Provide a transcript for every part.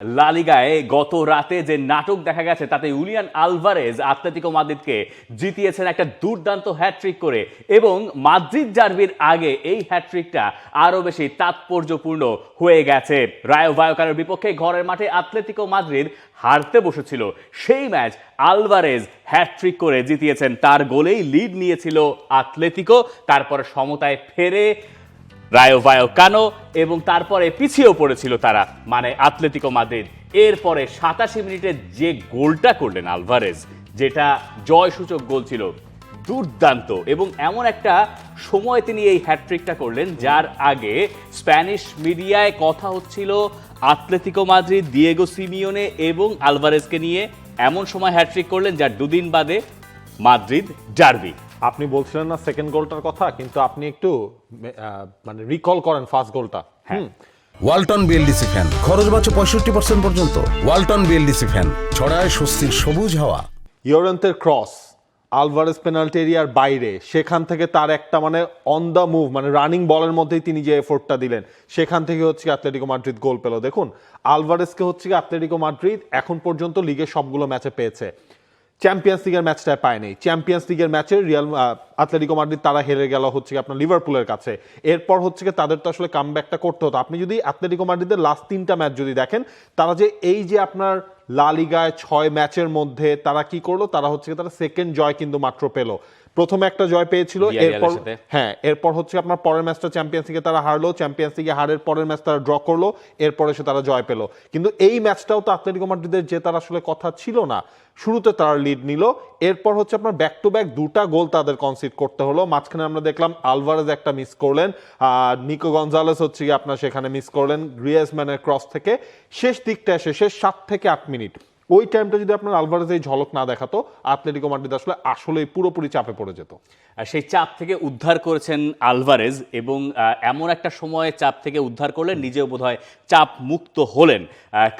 লালিগায় গত রাতে যে নাটক দেখা গেছে, তাতে উলিয়ান আলভারেজ আতলেতিকো মাদ্রিদকে জিতিয়েছেন একটা দুর্দান্ত হ্যাট্রিক করে এবং মাদ্রিদ জার্বির আগে এই হ্যাট্রিকটা আরও বেশি তাৎপর্যপূর্ণ হয়ে গেছে। রায় ভায়োকারের বিপক্ষে ঘরের মাঠে আতলেতিকো মাদ্রিদ হারতে বসেছিল। সেই ম্যাচ আলভারেজ হ্যাট্রিক করে জিতিয়েছেন। তার গোলেই লিড নিয়েছিল আতলেতিকো, তারপর সমতায় ফেরে রায়ো ভায়োকানো এবং তারপরে পিছিয়েও পড়েছিল তারা মানে আতলেতিকো মাদ্রিদ এরপরে সাতাশি মিনিটে যে গোলটা করলেন আলভারেজ, যেটা জয়সূচক গোল ছিল, দুর্দান্ত। এবং এমন একটা সময় তিনি এই হ্যাট্রিকটা করলেন, যার আগে স্প্যানিশ মিডিয়ায় কথা হচ্ছিল আতলেতিকো মাদ্রিদ দিয়েগো সিমিওনে এবং আলভারেজকে নিয়ে। এমন সময় হ্যাট্রিক করলেন, যার দুদিন বাদে মাদ্রিদ ডার্বি আপনি বলছিলেন না সেকেন্ড গোলটার কথা কিন্তু আপনি একটু আহ, মানে রিকল করেন ফার্স্ট গোলটা হ্যাঁ। ওয়ালটন বিএলডিসি ফ্যান খরচ বাঁচো পঁয়ষট্টি পার্সেন্ট পর্যন্ত। ওয়ালটন বিএলডিসি ফ্যান ছড়ায় স্বস্তির সবুজ হাওয়া। ইয়োরেন্তের ক্রস আলভারেস পেনাল্টি এরিয়ার বাইরে সেখান থেকে তার একটা মানে অন দ্য মুভ মানে রানিং বলের মধ্যেই তিনি যে এফোর্টটা দিলেন সেখান থেকে হচ্ছে কি আতলেটিকো মাদ্রিদ গোল পেল। দেখুন আলভারেসকে হচ্ছে কি আতলেটিকো মাদ্রিদ এখন পর্যন্ত লিগের সবগুলো ম্যাচে পেয়েছে। চ্যাম্পিয়ন্স লিগের ম্যাচটা পায় পায়নি। চ্যাম্পিয়ন্স লিগের ম্যাচে রিয়াল আতলেটিকো মাদ্রিদ তারা হেরে গেল হচ্ছে আপনার লিভারপুলের কাছে। এরপর হচ্ছে কি তাদের তো আসলে কামব্যাকটা করতে হতো। আপনি যদি আতলেটিকো মাদ্রিদের লাস্ট তিনটা ম্যাচ যদি দেখেন, তারা যে এই যে আপনার লালিগায় ছয় ম্যাচের মধ্যে তারা কি করল? তারা হচ্ছে তারা সেকেন্ড জয় কিন্তু মাত্র পেল। প্রথমে একটা জয় পেয়েছিল এরপর হ্যাঁ এরপর হচ্ছে আপনার পরের ম্যাচটা চ্যাম্পিয়ন্স লিগে তারা হারলো চ্যাম্পিয়ন্স লিগে হারের পরের ম্যাচ তারা ড্র করল এরপরে এসে তারা জয় পেল। কিন্তু এই ম্যাচটাও তো আতলেটিকো মাদ্রিদের জেতার আসলে কথা ছিল না শুরুতে তারা লিড নিল এরপর হচ্ছে আপনার ব্যাক টু ব্যাক দুটা গোল তাদের কনসিড করতে হলো। মাঝখানে আমরা দেখলাম আলভারেজ একটা মিস করলেন আর নিকো গঞ্জালেস হচ্ছে গিয়ে আপনার সেখানে মিস করলেন গ্রিয়াসম্যানের ক্রস থেকে। শেষ দিকটা এসে শেষ সাত থেকে আট মিনিট। ওই টাইমটা যদি আপনার আলভারেজ এই ঝলক না দেখাতো আতলেটিকো মাদ্রিদ আসলে আসলেই পুরোপুরি চাপে পড়ে যেত। আর সেই চাপ থেকে উদ্ধার করেছেন আলভারেজ এবং এমন একটা সময়ে চাপ থেকে উদ্ধার করলেন নিজেও বোধহয় চাপ মুক্ত হলেন।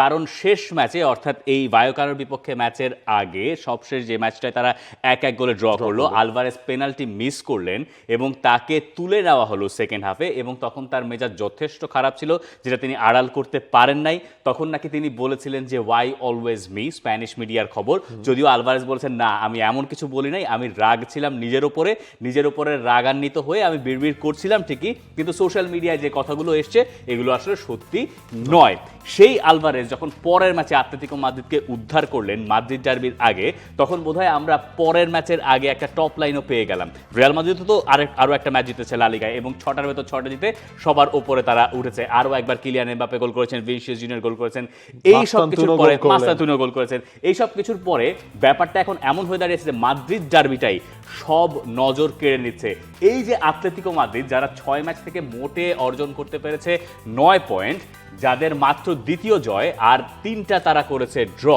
কারণ শেষ ম্যাচে অর্থাৎ এই বায়োকারের বিপক্ষে ম্যাচের আগে সবশেষ যে ম্যাচটায় তারা এক এক গোলে ড্র করল আলভারেজ পেনাল্টি মিস করলেন এবং তাকে তুলে নেওয়া হলো সেকেন্ড হাফে এবং তখন তার মেজাজ যথেষ্ট খারাপ ছিল যেটা তিনি আড়াল করতে পারেন নাই। তখন নাকি তিনি বলেছিলেন যে ওয়াই অলওয়েজ মি স্প্যানিশ মিডিয়ার খবর। যদিও আলভারেজ বলেছেন না আমি এমন কিছু বলি নাই আমি রাগ ছিলাম নিজের ওপরে নিজের ওপরে রাগান্বিত হয়ে আমি বিড়বিড় করছিলাম ঠিকই কিন্তু সোশ্যাল মিডিয়ায় যে কথাগুলো এসছে এগুলো আসলে সত্যি নয়। সেই আলভারেজ যখন পরের ম্যাচে আতলেতিকো মাদ্রিদকে উদ্ধার করলেন মাদ্রিদ ডার্বির আগে তখন বোধহয় আমরা পরের ম্যাচের আগে একটা টপ লাইনও পেয়ে গেলাম। রিয়াল মাদ্রিদ তো আরেক আরও একটা ম্যাচ জিতেছে লালিগায় এবং ছটার ভেতর ছটা জিতে সবার ওপরে তারা উঠেছে। আরও একবার কিলিয়ান এমবাপে গোল করেছেন ভিনিসিয়াস জুনিয়র গোল করেছেন। এই সব কিছুর পরে। মাস্তাতুনো গোল করেছেন। এই সব কিছুর পরে ব্যাপারটা এখন এমন হয়ে দাঁড়িয়েছে যে মাদ্রিদ ডার্বিটাই সব নজর কেড়ে নিচ্ছে। এই যে আতলেতিকো মাদ্রিদ, যারা ছয় ম্যাচ থেকে মোটে অর্জন করতে পেরেছে, নয় পয়েন্ট, যাদের মাত্র দ্বিতীয় জয় আর তিনটা তারা করেছে ড্র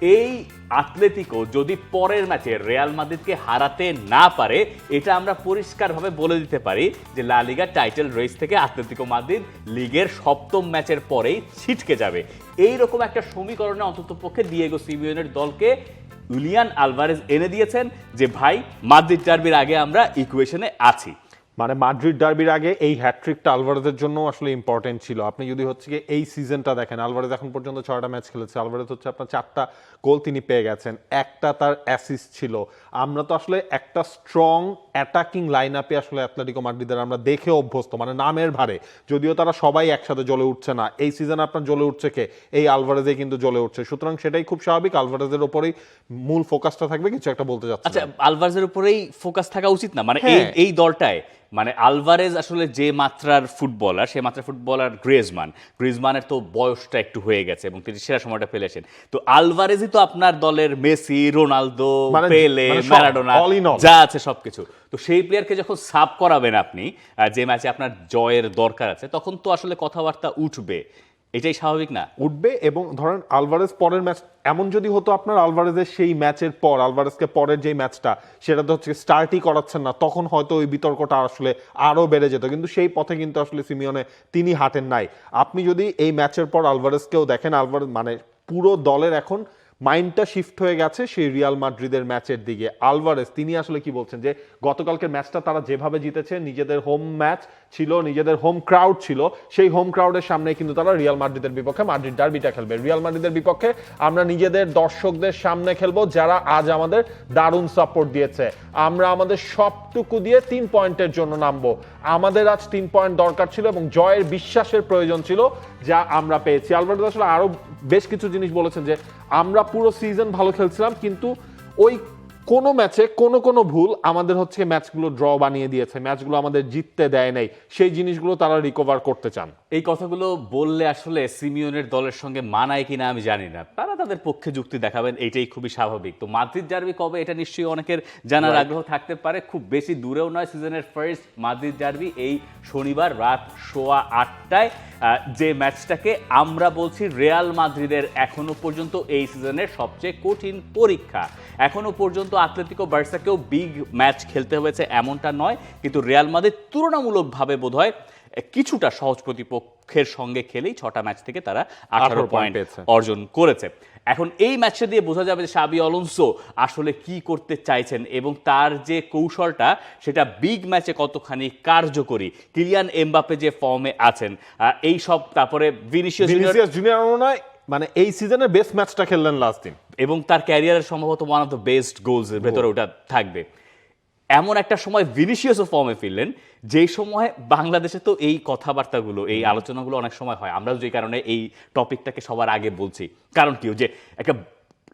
এই আতলেতিকো যদি পরের ম্যাচে রিয়াল মাদ্রিদকে হারাতে না পারে, এটা আমরা পরিষ্কারভাবে বলে দিতে পারি যে লা লিগা টাইটেল রেস থেকে আতলেতিকো মাদ্রিদ লিগের সপ্তম ম্যাচের পরেই ছিটকে যাবে। এই রকম একটা সমীকরণে অন্তত পক্ষে দিয়েগো সিমিওনের দলকে উলিয়ান আলভারেজ এনে দিয়েছেন যে, ভাই মাদ্রিদ ডার্বির আগে আমরা ইকুয়েশনে আছি। মানে মাদ্রিদ ডার্বির আগে এই হ্যাট্রিকটা আলভারেজের জন্য আসলে ইম্পর্টেন্ট ছিল। আপনি যদি হচ্ছে কি এই সিজনটা দেখেন আলভারেজ এখন পর্যন্ত ছয়টা ম্যাচ খেলেছে। আলভারেজ হচ্ছে আপনার চারটা গোল তিনি পেয়ে গেছেন। একটা তার অ্যাসিস্ট ছিল। আমরা তো আসলে একটা স্ট্রং অ্যাটাকিং লাইন আপে আসলে অ্যাথলেটিকো মাদ্রিদের আমরা দেখে অভ্যস্ত মানে নামের ভারে। যদিও তারা সবাই একসাথে জ্বলে উঠছে না। এই সিজনে আপনার জ্বলে উঠছে কে? এই আলভারেজে কিন্তু জ্বলে উঠছে। সুতরাং সেটাই খুব স্বাভাবিক। আলভারেজের ওপরেই মূল ফোকাসটা থাকবে কিছু একটা বলতে যাচ্ছে আচ্ছা আলভারেজের উপরেই ফোকাস থাকা উচিত না? মানে হ্যাঁ। এই দলটায় মানে আলভারেজ আসলে যে মাত্রার ফুটবলার সে মাত্রার ফুটবলার গ্রেজমান গ্রেজমানের তো বয়সটা একটু হয়ে গেছে এবং তিনি সেরা সময়টা ফেলেছেন। তো আলভারেজই তো আপনার দলের মেসি রোনালদো মানে- পেলে মানে ম্যারাডোনা। যা আছে সবকিছু। তো সেই প্লেয়ারকে যখন সাব করাবেন আপনি যে ম্যাচে আপনার জয়ের দরকার আছে তখন তো আসলে কথাবার্তা উঠবে। এটাই স্বাভাবিক না। উঠবে এবং ধরেন আলভারেজ পরের ম্যাচ, এমন যদি হতো আপনার আলভারেজের সেই ম্যাচের পর, আলভারেজকে পরের যে ম্যাচটা, সেটা তো হচ্ছে স্টার্টই করাচ্ছেন না, তখন হয়তো ওই বিতর্কটা আসলে আরও বেড়ে যেত। কিন্তু সেই পথে কিন্তু আসলে সিমিয়নে তিনি হাঁটেন নাই। আপনি যদি এই ম্যাচের পর আলভারেজকেও দেখেন, আলভারেজ মানে পুরো দলের এখন মাইন্ডটা শিফট হয়ে গেছে সেই রিয়াল মাদ্রিদের ম্যাচের দিকে। আলভারেস, তিনি আসলে কি বলছেন যে, গতকালকের ম্যাচটা তারা যেভাবে জিতেছে, নিজেদের হোম ম্যাচ ছিল, নিজেদের হোম ক্রাউড ছিল, সেই হোম ক্রাউডের সামনে কিন্তু তারা রিয়াল মাদ্রিদের বিপক্ষে মাদ্রিদ ডার্বিটা খেলবে। রিয়াল মাদ্রিদের বিপক্ষে আমরা নিজেদের দর্শকদের সামনে খেলব, যারা আজ আমাদের দারুণ সাপোর্ট দিয়েছে। আমরা আমাদের সবটুকু দিয়ে তিন পয়েন্টের জন্য নামবো। আমাদের আজ তিন পয়েন্ট দরকার ছিল এবং জয়ের বিশ্বাসের প্রয়োজন ছিল, যা আমরা পেয়েছি। আলবার্টো আসলে আরও বেশ কিছু জিনিস বলেছেন যে, আমরা পুরো সিজন ভালো খেলছিলাম কিন্তু ওই কোনো ম্যাচে কোনো কোনো ভুল আমাদের হচ্ছে ম্যাচগুলো ড্র বানিয়ে দিয়েছে ম্যাচগুলো আমাদের জিততে দেয় নাই সেই জিনিসগুলো তারা রিকভার করতে চান। এই কথাগুলো বললে আসলে সিমিয়নের দলের সঙ্গে মানায় কিনা আমি জানি না। তারা তাদের পক্ষে যুক্তি দেখাবেন এটাই খুবই স্বাভাবিক। তো মাদ্রিদ জার্বি কবে এটা নিশ্চয়ই অনেকের জানার আগ্রহ থাকতে পারে। খুব বেশি দূরেও নয় সিজনের ফার্স্ট মাদ্রিদ জার্বি এই শনিবার রাত সোয়া আটটায়। আহ, যে ম্যাচটাকে আমরা বলছি রেয়াল মাদ্রিদের এখনও পর্যন্ত এই সিজনের সবচেয়ে কঠিন পরীক্ষা। এখনও পর্যন্ত আতলেতিকো বার্সাকেও বিগ ম্যাচ খেলতে হয়েছে এমনটা নয় কিন্তু রিয়াল মাদ্রিদ তুলনামূলকভাবে বোধহয় কিছুটা সহজ প্রতিপক্ষের সঙ্গে খেলেই ছটা ম্যাচ থেকে তারা আঠারো পয়েন্ট অর্জন করেছে। এখন এই ম্যাচটা দিয়ে বোঝা যাবে যে সাবি অলonso আসলে কি করতে চাইছেন এবং তার যে কৌশলটা সেটা বিগ ম্যাচে কতখানি কার্যকরী। কিলিয়ান এমবাপে যে ফর্মে আছেন এই সব তারপরে ভিনিসিয়াস জুনিয়র জুনিয়র নয় মানে এই সিজনের বেস্ট ম্যাচটা খেললেন লাস্ট দিন এবং তার ক্যারিয়ারের সম্ভবত one of the best goals এর ভেতরে ওটা থাকবে। এমন একটা সময় ভিনিসিয়াসও ফর্মে ফিরলেন যেই সময় বাংলাদেশে তো এই কথাবার্তাগুলো এই আলোচনাগুলো অনেক সময় হয়। আমরা যে কারণে এই টপিকটাকে সবার আগে বলছি। কারণ কি যে একটা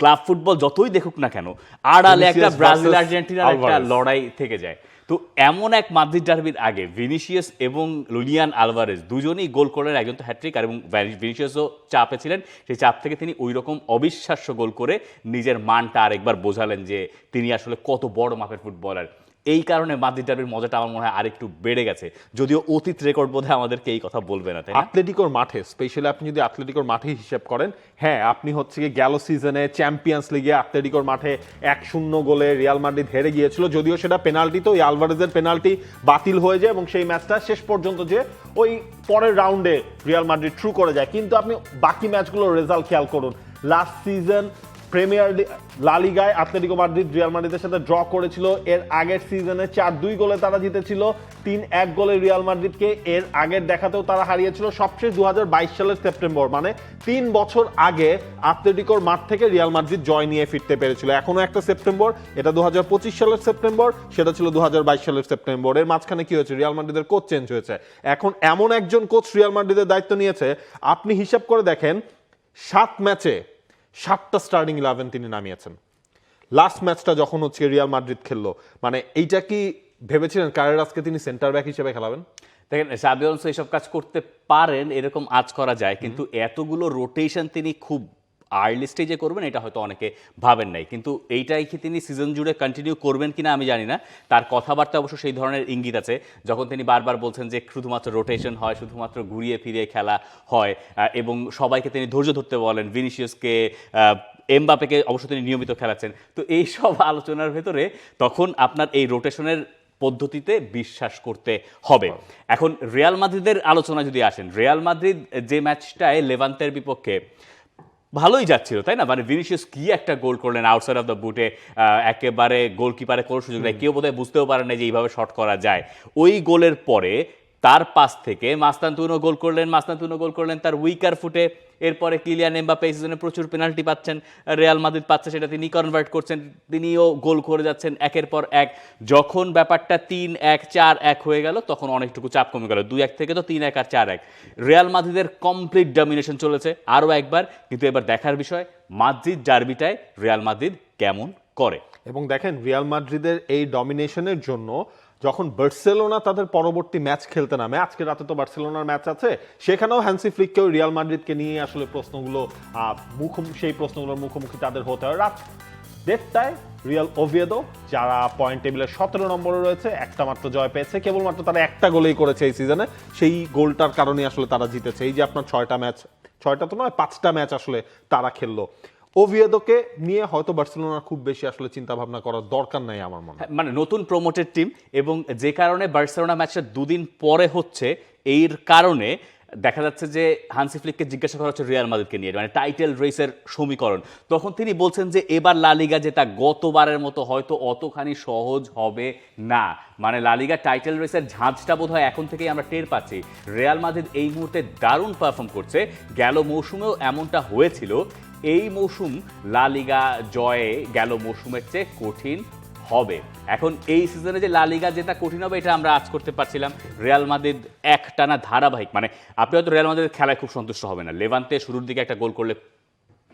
ক্লাব ফুটবল যতই দেখুক না কেন আড়ালে একটা ব্রাজিল আর্জেন্টিনার একটা লড়াই থেকে যায়। তো এমন এক মাদ্রিদ ডার্বির আগে ভিনিসিয়াস এবং লুলিয়ান আলভারেজ দুজনেই গোল করলেন একজন তো হ্যাট্রিক আর এবং ভিনিসিয়াসও চাপে ছিলেন। সেই চাপ থেকে তিনি ওই রকম অবিশ্বাস্য গোল করে নিজের মানটা আরেকবার বোঝালেন যে তিনি আসলে কত বড় মাপের ফুটবলার এই কারণে মাদ্রিদ ডার্বির মজাটা আমার মনে হয় আরেকটু বেড়ে গেছে। যদিও অতীত রেকর্ড বোধ আমাদেরকে এই কথা বলবে না, তাই না? মাঠে স্পেশালি আপনি যদি আতলেটিকোর মাঠে হিসেব করেন হ্যাঁ আপনি হচ্ছে গিয়ে গেল সিজনে চ্যাম্পিয়ন্স লিগে আতলেটিকোর মাঠে এক শূন্য গোলে রিয়াল মাদ্রিদ হেরে গিয়েছিল, যদিও সেটা পেনাল্টি তো, ওই আলভারেজের পেনাল্টি বাতিল হয়ে যায় এবং সেই ম্যাচটা শেষ পর্যন্ত যে ওই পরের রাউন্ডে রিয়াল মাদ্রিদ ট্রু করে যায়। কিন্তু আপনি বাকি ম্যাচগুলোর রেজাল্ট খেয়াল করুন লাস্ট সিজন প্রিমিয়ার লালিগায় আতলেটিকো মাদ্রিদ, রিয়াল মাদ্রিদের সাথে ড্র করেছিল। এর আগের সিজনে চার দুই গোলে তারা জিতেছিল, তিন এক গোলে রিয়াল মাদ্রিদকে এর আগের দেখাতেও তারা হারিয়েছিল। সবশেষ দু সালের সেপ্টেম্বর মানে তিন বছর আগে আতলেটিকোর মাঠ থেকে রিয়াল মাদ্রিদ জয় নিয়ে ফিরতে পেরেছিল। এখনও একটা সেপ্টেম্বর, এটা দু হাজার পঁচিশ সালের সেপ্টেম্বর, সেটা ছিল দু হাজার বাইশ সালের সেপ্টেম্বর। এর মাঝখানে কি হয়েছে? রিয়াল মাদ্রিদের কোচ চেঞ্জ হয়েছে। এখন এমন একজন কোচ রিয়াল মাদ্রিদের দায়িত্ব নিয়েছে, আপনি হিসাব করে দেখেন, সাত ম্যাচে সাতটা স্টার্টিং ইলেভেন তিনি নামিয়েছেন। লাস্ট ম্যাচটা যখন হচ্ছে রিয়াল মাদ্রিদ খেললো মানে এইটা কি ভেবেছিলেন কারেরাসকে তিনি সেন্টার ব্যাক হিসেবে খেলাবেন? দেখেন সাবি অলসো এইসব কাজ করতে পারেন, এরকম আজ করা যায়, কিন্তু এতগুলো রোটেশন তিনি খুব আর্লি স্টেজে করবেন, এটা হয়তো অনেকে ভাবেন নাই। কিন্তু এইটাই কি তিনি সিজন জুড়ে কন্টিনিউ করবেন কিনা আমি জানি না। তার কথাবার্তা অবশ্য সেই ধরনের ইঙ্গিত আছে। যখন তিনি বারবার বলছেন যে শুধুমাত্র রোটেশন হয়, শুধুমাত্র ঘুরিয়ে ফিরিয়ে খেলা হয় এবং সবাইকে তিনি ধৈর্য ধরতে বলেন ভিনিসিয়াসকে এমবাপেকে অবশ্য তিনি নিয়মিত খেলাচ্ছেন। তো এই সব আলোচনার ভেতরে তখন আপনার এই রোটেশনের পদ্ধতিতে বিশ্বাস করতে হবে। এখন রিয়াল মাদ্রিদের আলোচনা যদি আসেন রিয়াল মাদ্রিদ যে ম্যাচটায় লেভান্তের বিপক্ষে ভালোই যাচ্ছিল, তাই না? মানে ভিনিসিয়াস কি একটা গোল করলেন আউটসাইড অফ দ্য বুটে একেবারে গোলকিপারে কোনো সুযোগ নেই। কেউ বোধহয় বুঝতেও পারে না যে এইভাবে শট করা যায়। ওই গোলের পরে তার পাস থেকে মাস্তান্তুনো গোল করলেন, মাস্তান্তুনো গোল করলেন তার উইকার ফুটে এরপরে কিলিয়ান এমবাপে এই সিজনে প্রচুর পেনাল্টি পাচ্ছেন রিয়াল মাদ্রিদ পাচ্ছে, সেটা তিনি কনভার্ট করছেন, তিনিও গোল করে যাচ্ছেন একের পর এক। যখন ব্যাপারটা তিন এক, চার এক হয়ে গেল, তখন অনেকটুকু চাপ কমে গেল। দুই এক থেকে তো তিন এক আর চার এক। রিয়াল মাদ্রিদের কমপ্লিট ডমিনেশন চলেছে আরও একবার, কিন্তু এবার দেখার বিষয় মাদ্রিদ জার্বিটায় রিয়াল মাদ্রিদ কেমন করে? এবং দেখেন রিয়াল মাদ্রিদের এই ডমিনেশনের জন্য যখন বার্সেলোনা তাদের পরবর্তী ম্যাচ খেলতে নামে, আজকে রাতে তো বার্সেলোনার ম্যাচ আছে, সেখানেও হ্যান্সি ফ্লিককেও রিয়াল মাদ্রিদকে নিয়ে আসলে প্রশ্নগুলো মুখোমুখি সেই প্রশ্নগুলোর মুখোমুখি তাদের হতে হয়। রাত দেড়টায় রিয়াল ওভিয়েদো, যারা পয়েন্ট টেবিলের সতেরো নম্বরে রয়েছে, একটা মাত্র জয় পেয়েছে, কেবলমাত্র তারা একটা গোলেই করেছে এই সিজনে সেই গোলটার কারণে আসলে তারা জিতেছে। এই যে আপনার ছয়টা ম্যাচ, ছয়টা তো নয়, পাঁচটা ম্যাচ আসলে তারা খেললো। ওভিয়েদোকে নিয়ে হয়তো বার্সেলোনার খুব বেশি আসলে চিন্তা ভাবনা করার দরকার নাই আমার মনে হয়। মানে নতুন প্রমোটেড টিম এবং যে কারণে বার্সেলোনা ম্যাচটা দুদিন পরে হচ্ছে, এর কারণে দেখা যাচ্ছে যে হানসি ফ্লিককে জিজ্ঞাসা করা হচ্ছে রিয়াল মাদ্রিদকে নিয়ে মানে টাইটেল রেসের সমীকরণ। তখন তিনি বলছেন যে এবার লালিগা যেটা গতবারের মতো হয়তো অতখানি সহজ হবে না। মানে লালিগা টাইটেল রেসের ঝাঁঝটা বোধ হয় এখন থেকেই আমরা টের পাচ্ছি। রিয়াল মাদ্রিদ এই মুহূর্তে দারুণ পারফর্ম করছে। গেল মৌসুমেও এমনটা হয়েছিল এই মৌসুম লা লিগা জয়ে গেল মৌসুমের চেয়ে কঠিন হবে। এখন এই সিজনে যে লা লিগা যেটা কঠিন হবে, এটা আমরা আজ করতে পারছিলাম রিয়াল মাদ্রিদ একটানা ধারাবাহিক। মানে আপনি হয়তো রিয়াল মাদ্রিদের খেলায় খুব সন্তুষ্ট হবে না। লেভান্তে শুরুর দিকে একটা গোল করলে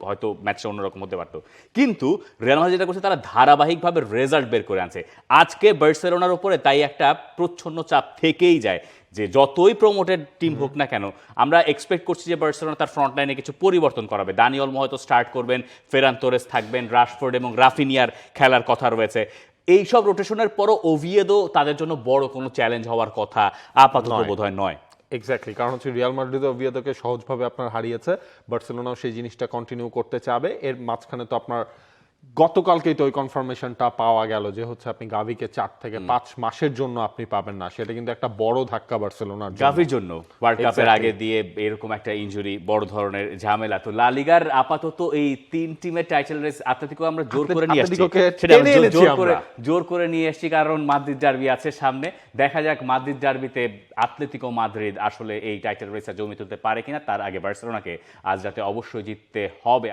হয়তো ম্যাচটা অন্যরকম হতে পারতো। কিন্তু রিয়াল মাদ্রিদ যেটা করছে তারা ধারাবাহিকভাবে রেজাল্ট বের করে আনছে। আজকে বার্সেলোনার উপরে তাই একটা প্রচ্ছন্ন চাপ থেকেই যায় যে যতই প্রমোটেড টিম হোক না কেন আমরা এক্সপেক্ট করছি যে বার্সেলোনা তার ফ্রন্ট লাইনে কিছু পরিবর্তন করাবে। দানিয়ল হয়তো স্টার্ট করবেন ফেরান তোরেস থাকবেন রাশফোর্ড এবং রাফিনিয়ার খেলার কথা রয়েছে। এইসব রোটেশনের পরও ওভিয়েদো তাদের জন্য বড় কোনো চ্যালেঞ্জ হওয়ার কথা আপাতত নয়। বোধ হয় নয়। এক্স্যাক্টলি কারণ হচ্ছে রিয়াল মাদ্রিদ অভিয়াদকে সহজভাবে আপনার হারিয়েছে। বার্সেলোনাও সেই জিনিসটা কন্টিনিউ করতে চাবে। এর মাঝখানে তো আপনার গতকালকেই তো ওই কনফার্মেশনটা পাওয়া গেল যে হচ্ছে আপনি গাভিকে চার থেকে পাঁচ মাসের জন্য আপনি পাবেন না। সেটা কিন্তু একটা বড় ধাক্কা বার্সেলোনার। গাভির জন্য ওয়ার্ল্ড কাপের আগে দিয়ে এরকম একটা ইনজুরি বড় ধরনের ঝামেলা। তো লা লিগার আপাতত এই তিন টিমের টাইটেল রেস আতলেতিকো আমরা জোর করে নিয়ে আসছি। জোর- করে জোর করে নিয়ে এসেছি কারণ মাদ্রিদ ডার্বি আছে সামনে। দেখা যাক মাদ্রিদ ডার্বিতে আতলেতিকো মাদ্রিদ আসলে এই টাইটেল রেসে জমি তুলতে পারে কিনা। তার আগে বার্সেলোনাকে আজ রাতে অবশ্যই জিততে হবে।